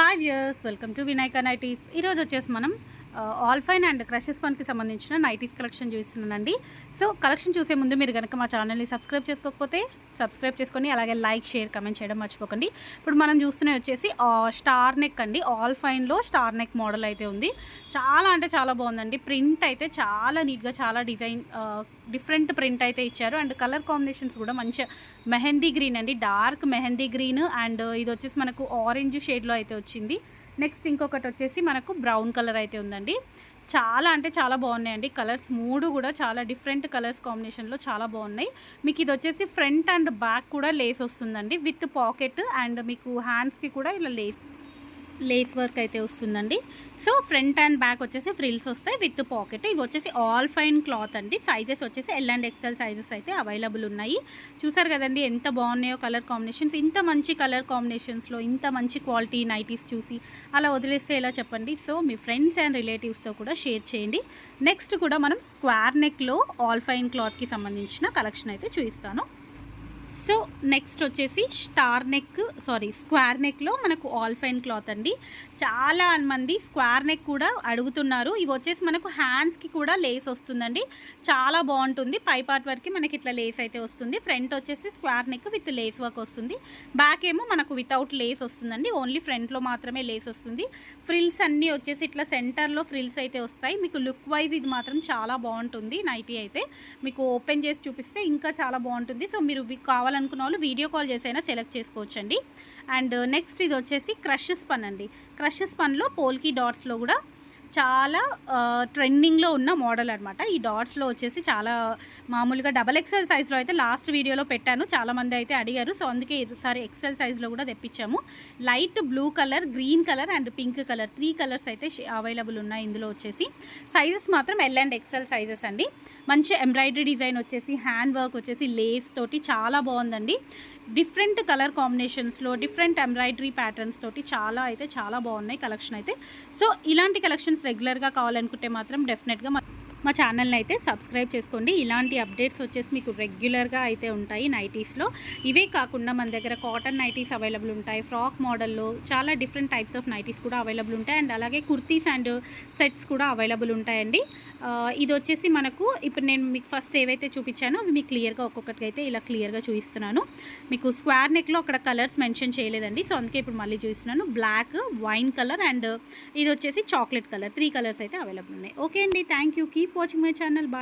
Hi views welcome to Vinayaka nighties ఈరోజు వచ్చేసి మనం ఆల్ ఫైన్ అండ్ క్రషెస్ పన్కి సంబంధించిన నైటీస్ కలెక్షన్ చూస్తున్నానండి సో కలెక్షన్ చూసే ముందు మీరు కనుక మా ఛానల్ని సబ్స్క్రైబ్ చేసుకోకపోతే సబ్స్క్రైబ్ చేసుకొని అలాగే లైక్ షేర్ కమెంట్ చేయడం మర్చిపోకండి. ఇప్పుడు మనం చూస్తున్నవి వచ్చేసి స్టార్ నెక్ అండి. ఆల్ ఫైన్లో స్టార్ నెక్ మోడల్ అయితే ఉంది. చాలా అంటే చాలా బాగుందండి. ప్రింట్ అయితే చాలా నీట్గా చాలా డిజైన్ డిఫరెంట్ ప్రింట్ అయితే ఇచ్చారు. అండ్ కలర్ కాంబినేషన్స్ కూడా మంచిగా మెహందీ గ్రీన్ అండి. డార్క్ మెహందీ గ్రీన్ అండ్ ఇది వచ్చేసి మనకు ఆరెంజ్ షేడ్లో అయితే వచ్చింది. నెక్స్ట్ ఇంకొకటి వచ్చేసి మనకు బ్రౌన్ కలర్ అయితే ఉందండి. చాలా అంటే చాలా బాగున్నాయండి. కలర్స్ మూడు కూడా చాలా డిఫరెంట్ కలర్స్ కాంబినేషన్లో చాలా బాగున్నాయి. మీకు ఇది వచ్చేసి ఫ్రంట్ అండ్ బ్యాక్ కూడా లేస్ వస్తుందండి. విత్ పాకెట్ అండ్ మీకు హ్యాండ్స్కి కూడా ఇలా లేస్ లేస్ వర్క్ అయితే వస్తుందండి. సో ఫ్రంట్ అండ్ బ్యాక్ వచ్చేసి ఫ్రిల్స్ వస్తాయి. విత్ పాకెట్ ఇవి వచ్చేసి ఆల్ ఫైన్ క్లాత్ అండి. సైజెస్ వచ్చేసి ఎల్ అండ్ ఎక్సెల్ సైజెస్ అయితే అవైలబుల్ ఉన్నాయి. చూసారు కదండి ఎంత బాగున్నాయో కలర్ కాంబినేషన్స్ ఇంత మంచి కలర్ కాంబినేషన్స్లో ఇంత మంచి క్వాలిటీ నైటీస్ చూసి అలా వదిలేస్తే ఎలా చెప్పండి? సో మీ ఫ్రెండ్స్ అండ్ రిలేటివ్స్తో కూడా షేర్ చేయండి. నెక్స్ట్ కూడా మనం స్క్వేర్ నెక్లో ఆల్ ఫైన్ క్లాత్కి సంబంధించిన కలెక్షన్ అయితే చూపిస్తాను. సో నెక్స్ట్ వచ్చేసి స్టార్ నెక్ సారీ స్క్వేర్ నెక్లో మనకు ఆల్ ఫైన్ క్లాత్ అండి. చాలా మంది స్క్వేర్ నెక్ కూడా అడుగుతున్నారు. ఇవి వచ్చేసి మనకు హ్యాండ్స్కి కూడా లేస్ వస్తుందండి. చాలా బాగుంటుంది. పై పార్ట్ వరకు మనకి ఇట్లా లేస్ అయితే వస్తుంది. ఫ్రంట్ వచ్చేసి square neck with lace work వస్తుంది. బ్యాక్ ఏమో మనకు వితౌట్ లేస్ వస్తుందండి. ఓన్లీ ఫ్రంట్లో మాత్రమే లేస్ వస్తుంది. ఫ్రిల్స్ అన్నీ వచ్చేసి ఇట్లా సెంటర్లో ఫ్రిల్స్ అయితే వస్తాయి. మీకు లుక్ వైజ్ ఇది మాత్రం చాలా బాగుంటుంది. నైటీ అయితే మీకు ఓపెన్ చేసి చూపిస్తే ఇంకా చాలా బాగుంటుంది. సో మీరు కా కావాలనుకున్న వాళ్ళు వీడియో కాల్ చేసైనా సెలెక్ట్ చేసుకోవచ్చండి. అండ్ నెక్స్ట్ ఇది వచ్చేసి క్రషెస్ పన్ అండి. క్రషెస్ పన్లో పోల్కి డాట్స్లో కూడా చాలా ట్రెండింగ్లో ఉన్న మోడల్ అనమాట ఈ డాట్స్లో వచ్చేసి చాలా మామూలుగా డబల్ ఎక్సెల్ సైజ్లో అయితే లాస్ట్ వీడియోలో పెట్టాను. చాలామంది అయితే అడిగారు. సో అందుకే ఈసారి ఎక్సెల్ సైజ్లో కూడా తెప్పించాము. Light blue colour green colour and pink colour. Three colours అయితే అవైలబుల్ ఉన్నాయి ఇందులో వచ్చేసి. సైజెస్ మాత్రం ఎల్ అండ్ ఎక్సెల్ సైజెస్ అండి. మంచి ఎంబ్రాయిడరీ డిజైన్ వచ్చేసి హ్యాండ్ వర్క్ వచ్చేసి లేస్ తోటి చాలా బాగుందండి. డిఫరెంట్ కలర్ కాంబినేషన్స్లో డిఫరెంట్ ఎంబ్రాయిడరీ ప్యాటర్న్స్ తోటి చాలా అయితే చాలా బాగున్నాయి కలెక్షన్ అయితే. సో ఇలాంటి కలెక్షన్స్ రెగ్యులర్గా కావాలనుకుంటే మాత్రం డెఫినెట్గా మా ఛానల్ని అయితే సబ్స్క్రైబ్ చేసుకోండి. ఇలాంటి అప్డేట్స్ వచ్చేసి మీకు రెగ్యులర్గా అయితే ఉంటాయి నైటీస్లో. ఇవే కాకుండా మన దగ్గర కాటన్ నైటీస్ అవైలబుల్ ఉంటాయి. ఫ్రాక్ మోడల్లో చాలా డిఫరెంట్ టైప్స్ ఆఫ్ నైటీస్ కూడా అవైలబుల్ ఉంటాయి. అండ్ అలాగే కుర్తీస్ అండ్ సెట్స్ కూడా అవైలబుల్ ఉంటాయండి. ఇది వచ్చేసి మనకు ఇప్పుడు నేను మీకు ఫస్ట్ ఏవైతే చూపించానో అవి మీకు క్లియర్గా ఒక్కొక్కటి అయితే ఇలా క్లియర్గా చూపిస్తున్నాను. మీకు స్క్వేర్ నెక్లో అక్కడ కలర్స్ మెన్షన్ చేయలేదండి. సో అందుకే ఇప్పుడు మళ్ళీ చూపిస్తున్నాను. బ్లాక్ వైన్ కలర్ అండ్ ఇది వచ్చేసి చాక్లెట్ కలర్. త్రీ కలర్స్ అయితే అవైలబుల్ ఉన్నాయి. ఓకే అండి. Thank you. Keep watching my channel bye